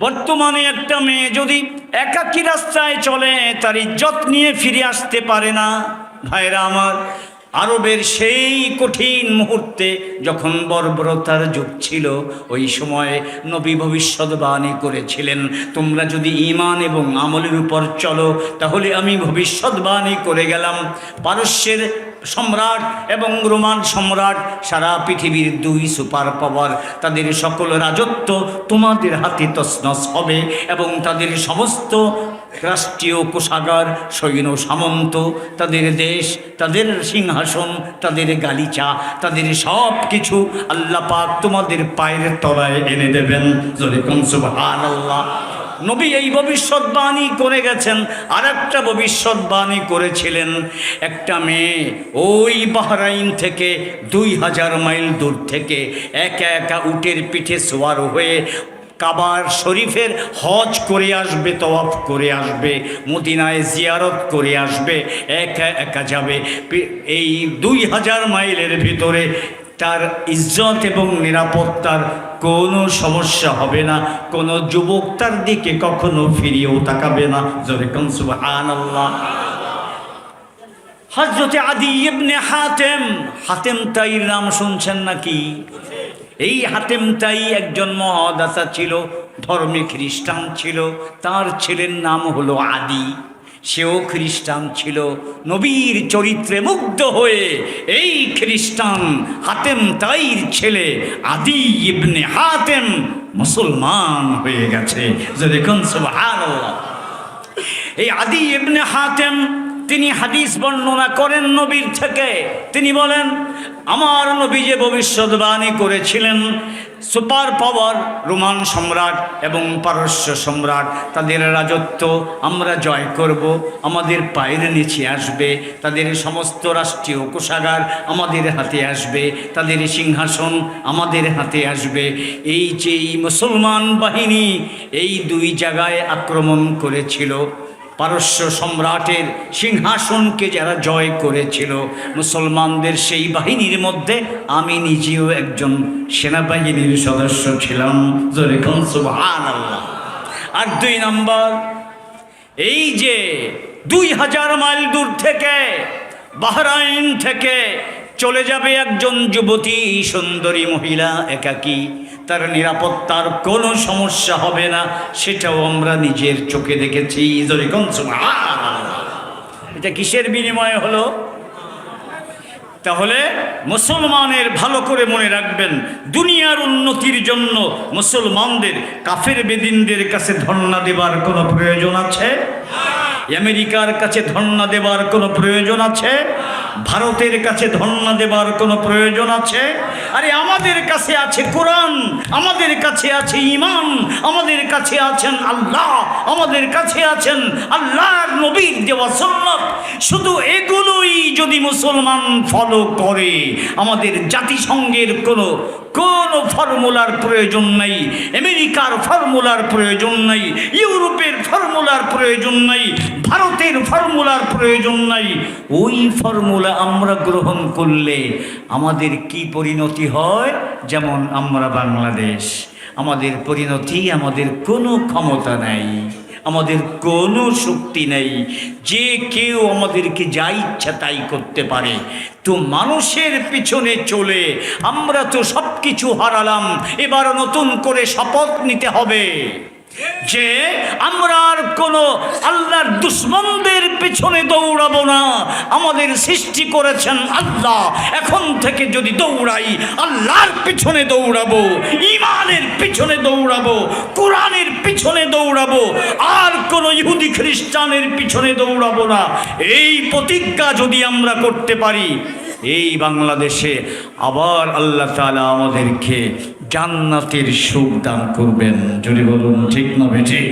বর্তমানে একটা মেয়ে যদি একাকী রাস্তায় চলে, তার ইজ্জত নিয়ে ফিরে আসতে পারে না। ভাইরা আমার আরবের সেই কঠিন মুহূর্তে যখন বর্বরতার যুগ ছিল, ওই সময়ে নবী ভবিষ্যৎবাণী করেছিলেন, তোমরা যদি ইমান এবং আমলের উপর চলো, তাহলে আমি ভবিষ্যৎবাণী করে গেলাম। পারস্যের সম্রাট এবং রোমান সম্রাট সারা পৃথিবীর দুই সুপার পাওয়ার, তাদের সকল রাজত্ব তোমাদের হাতে তসনস হবে এবং তাদের সমস্ত রাষ্ট্রীয় কোষাগার সৈন্য সামন্ত, তাদের দেশ, তাদের সিংহাসন, তাদের গালিচা, তাদের সব কিছু আল্লাহ পাক তোমাদের পায়ের তলায় এনে দেবেন। আল্লাহ নবী এই ভবিষ্যৎবাণী করে গেছেন আর একটা ভবিষ্যৎবাণী করেছিলেন। একটা মেয়ে ওই বাহরাইন থেকে দুই হাজার মাইল দূর থেকে একা একা উটের পিঠে সোয়ার হয়ে কাবার শরীফের হজ করে আসবে, তওয়াফ করে আসবে, মদিনায় জিয়ারত করে আসবে, একা একা যাবে। এই দুই হাজার মাইলের ভিতরে তার ইজ্জত এবং নিরাপত্তার কোনো সমস্যা হবে না, কোনো যুবক তার দিকে কখনো ফিরিয়েও তাকাবে না। জোরে কনসুবাহান আল্লাহ আদি ইবনে হাতেম হাতেম তাইর নাম শুনছেন নাকি? এই হাতেম তাই একজন মহাদাতা ছিল, ধর্মে খ্রিস্টান ছিল। তার ছেলের নাম হলো আদি। সেও খ্রিস্টান ছিল। নবীর চরিত্রে মুগ্ধ হয়ে এই খ্রিস্টান হাতেম তাইর ছেলে আদি ইবনে হাতেম মুসলমান হয়ে গেছে। যে দেখুন, সুবহানাল্লাহ। এই আদি ইবনে হাতেম, তিনি হাদিস বর্ণনা করেন নবীর থেকে। তিনি বলেন আমার নবী যে ভবিষ্যৎবাণী করেছিলেন, সুপার পাওয়ার রোমান সম্রাট এবং পারস্য সম্রাট, তাদের রাজত্ব আমরা জয় করব, আমাদের পায়ের নিচে আসবে, তাদের সমস্ত রাষ্ট্রীয় কোষাগার আমাদের হাতে আসবে, তাদের সিংহাসন আমাদের হাতে আসবে। এই যে মুসলমান বাহিনী এই দুই জায়গায় আক্রমণ করেছিল পারস্য সম্রাটের সিংহাসনকে যারা জয় করেছিল, মুসলমানদের সেই বাহিনীর মধ্যে আমি নিজেও একজন সেনাবাহিনীর সদস্য ছিলাম। সুবহানাল্লাহ। আর দুই নম্বর, এই যে দুই হাজার মাইল দূর থেকে, বাহরাইন থেকে চলে যাবে একজন যুবতী সুন্দরী মহিলা একাকী তার নিরাপত্তার কোনো সমস্যা হবে না, সেটাও আমরা নিজের চোখে দেখেছি। এটা কিসের বিনিময়ে হলো? তাহলে মুসলমানের ভালো করে মনে রাখবেন, দুনিয়ার উন্নতির জন্য মুসলমানদের, কাফের বেদিনদের কাছে ধর্ণা দেবার কোনো প্রয়োজন আছে? আমেরিকার কাছে ধর্ণা দেবার কোনো প্রয়োজন আছে? ভারতের কাছে ধর্ণা দেবার কোনো প্রয়োজন আছে? আরে আমাদের কাছে আছে কোরআন, আমাদের কাছে আছে ইমান আমাদের কাছে আছেন আল্লাহ, আমাদের কাছে আছেন আল্লাহর নবীর দেওয়া সুন্নত। শুধু এগুলোই যদি মুসলমান ফলো করে, আমাদের জাতিসংঘের কোনো কোনো ফর্মুলার প্রয়োজন নাই, আমেরিকার ফর্মুলার প্রয়োজন নাই, ইউরোপের ফর্মুলার প্রয়োজন নাই ভারতের ফর্মুলার প্রয়োজন নাই। ওই ফর্মুলা আমরা গ্রহণ করলে আমাদের কি পরিণতি হয়? যেমন আমরা বাংলাদেশ, আমাদের পরিণতি আমাদের কোনো ক্ষমতা নাই, আমাদের কোনো শক্তি নেই। যে কেউ আমাদেরকে যা ইচ্ছা তাই করতে পারে। তো মানুষের পিছনে চলে আমরা তো সব কিছু হারালাম, এবার নতুন করে শপথ নিতে হবে। যে আমরা আর কোনো আল্লাহর দুশ্মনদের পিছনে দৌড়াবো না। আমাদের সৃষ্টি করেছেন আল্লাহ। এখন থেকে যদি দৌড়াই, আল্লাহর পিছনে দৌড়াবো ইমানের পিছনে দৌড়াবো, কোরআনের পিছনে দৌড়াবো, আর কোনো ইহুদি খ্রিস্টানের পিছনে দৌড়াবো না। এই প্রতিজ্ঞা যদি আমরা করতে পারি, এই বাংলাদেশে আবার আল্লাহ তালা আমাদেরকে জান্নাতের সুখ দান করবেন। যদি বলুন, ঠিক না বেঠি?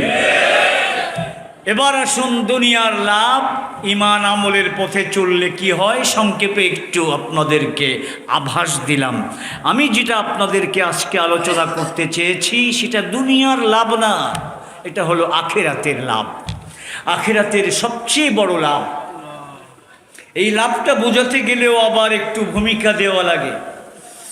এবার আসুন দুনিয়ার লাভ ইমান আমলের পথে চললে কি হয়? সংক্ষেপে একটু আপনাদেরকে আভাস দিলাম। আমি যেটা আপনাদেরকে আজকে আলোচনা করতে চেয়েছি, সেটা দুনিয়ার লাভ না, এটা হলো আখেরাতের লাভ। আখেরাতের সবচেয়ে বড় লাভ। এই লাভটা বোঝাতে গেলেও আবার একটু ভূমিকা দেওয়া লাগে।